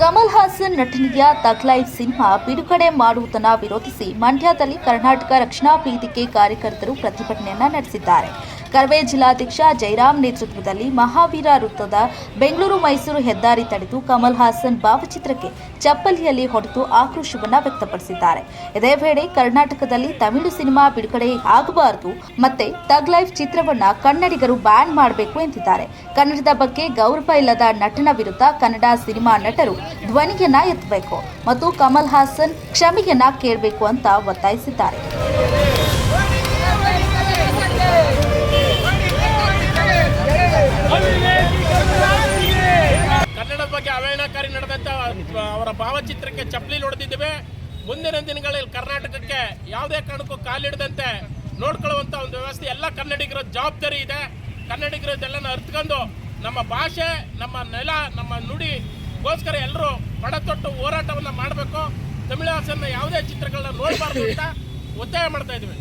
ಕಮಲ್ ಹಾಸನ್ ನಟನೆಯ ತಕ್ life cinema ಬಿಡುಗಡೆ ಮಾಡುವುದನ್ನು ವಿರೋಧಿಸಿ ಮಂಡ್ಯದಲ್ಲಿ ಕರ್ನಾಟಕ ರಕ್ಷಣಾ ವೇದಿಕೆ ಕಾರ್ಯಕರ್ತರು ಪ್ರತಿಭಟನೆಯನ್ನ ನಡೆಸಿದ್ದಾರೆ. ಕರವೇ ಜಿಲ್ಲಾಧ್ಯಕ್ಷ ಜೈರಾಮ್ ನೇತೃತ್ವದಲ್ಲಿ ಮಹಾವೀರ ವೃತ್ತದ ಬೆಂಗಳೂರು ಮೈಸೂರು ಹೆದ್ದಾರಿ ತಡೆದು ಕಮಲ್ ಹಾಸನ್ ಭಾವಚಿತ್ರಕ್ಕೆ ಚಪ್ಪಲಿಯಲ್ಲಿ ಹೊಡೆದು ಆಕ್ರೋಶವನ್ನು ವ್ಯಕ್ತಪಡಿಸಿದ್ದಾರೆ. ಇದೇ ವೇಳೆ ಕರ್ನಾಟಕದಲ್ಲಿ ತಮಿಳು ಸಿನಿಮಾ ಬಿಡುಗಡೆ ಆಗಬಾರದು, ಮತ್ತೆ ತಗ್ ಲೈಫ್ ಚಿತ್ರವನ್ನ ಕನ್ನಡಿಗರು ಬ್ಯಾನ್ ಮಾಡಬೇಕು ಎಂದಿದ್ದಾರೆ. ಕನ್ನಡದ ಬಗ್ಗೆ ಗೌರವ ಇಲ್ಲದ ನಟನ ವಿರುದ್ಧ ಕನ್ನಡ ಸಿನಿಮಾ ನಟರು ಧ್ವನಿಯನ್ನ ಎತ್ತಬೇಕು ಮತ್ತು ಕಮಲ್ ಹಾಸನ್ ಕ್ಷಮೆಯನ್ನ ಕೇಳಬೇಕು ಅಂತ ಒತ್ತಾಯಿಸಿದ್ದಾರೆ. ಅವರ ಭಾವಚಿತ್ರಕ್ಕೆ ಚಪ್ಪಲಿ ಹೊಡೆದಿದ್ದೇವೆ. ಮುಂದಿನ ದಿನಗಳಲ್ಲಿ ಕರ್ನಾಟಕಕ್ಕೆ ಯಾವುದೇ ಕಾರಣಕ್ಕೂ ಕಾಲಿಡದಂತೆ ನೋಡ್ಕೊಳ್ಳುವಂತ ಒಂದು ವ್ಯವಸ್ಥೆ. ಎಲ್ಲ ಕನ್ನಡಿಗರ ಜವಾಬ್ದಾರಿ ಇದೆ. ಕನ್ನಡಿಗರದ್ದೆಲ್ಲನ ಅರ್ಥಕೊಂಡು ನಮ್ಮ ಭಾಷೆ, ನಮ್ಮ ನೆಲ, ನಮ್ಮ ನುಡಿಗೋಸ್ಕರ ಎಲ್ಲರೂ ಪಡತೊಟ್ಟು ಹೋರಾಟವನ್ನು ಮಾಡಬೇಕು. ತಮಿಳು ಯಾವುದೇ ಚಿತ್ರಗಳನ್ನ ನೋಡಬಾರ್ದು ಅಂತ ಒತ್ತಾಯ ಮಾಡ್ತಾ ಇದ್ದೀವಿ.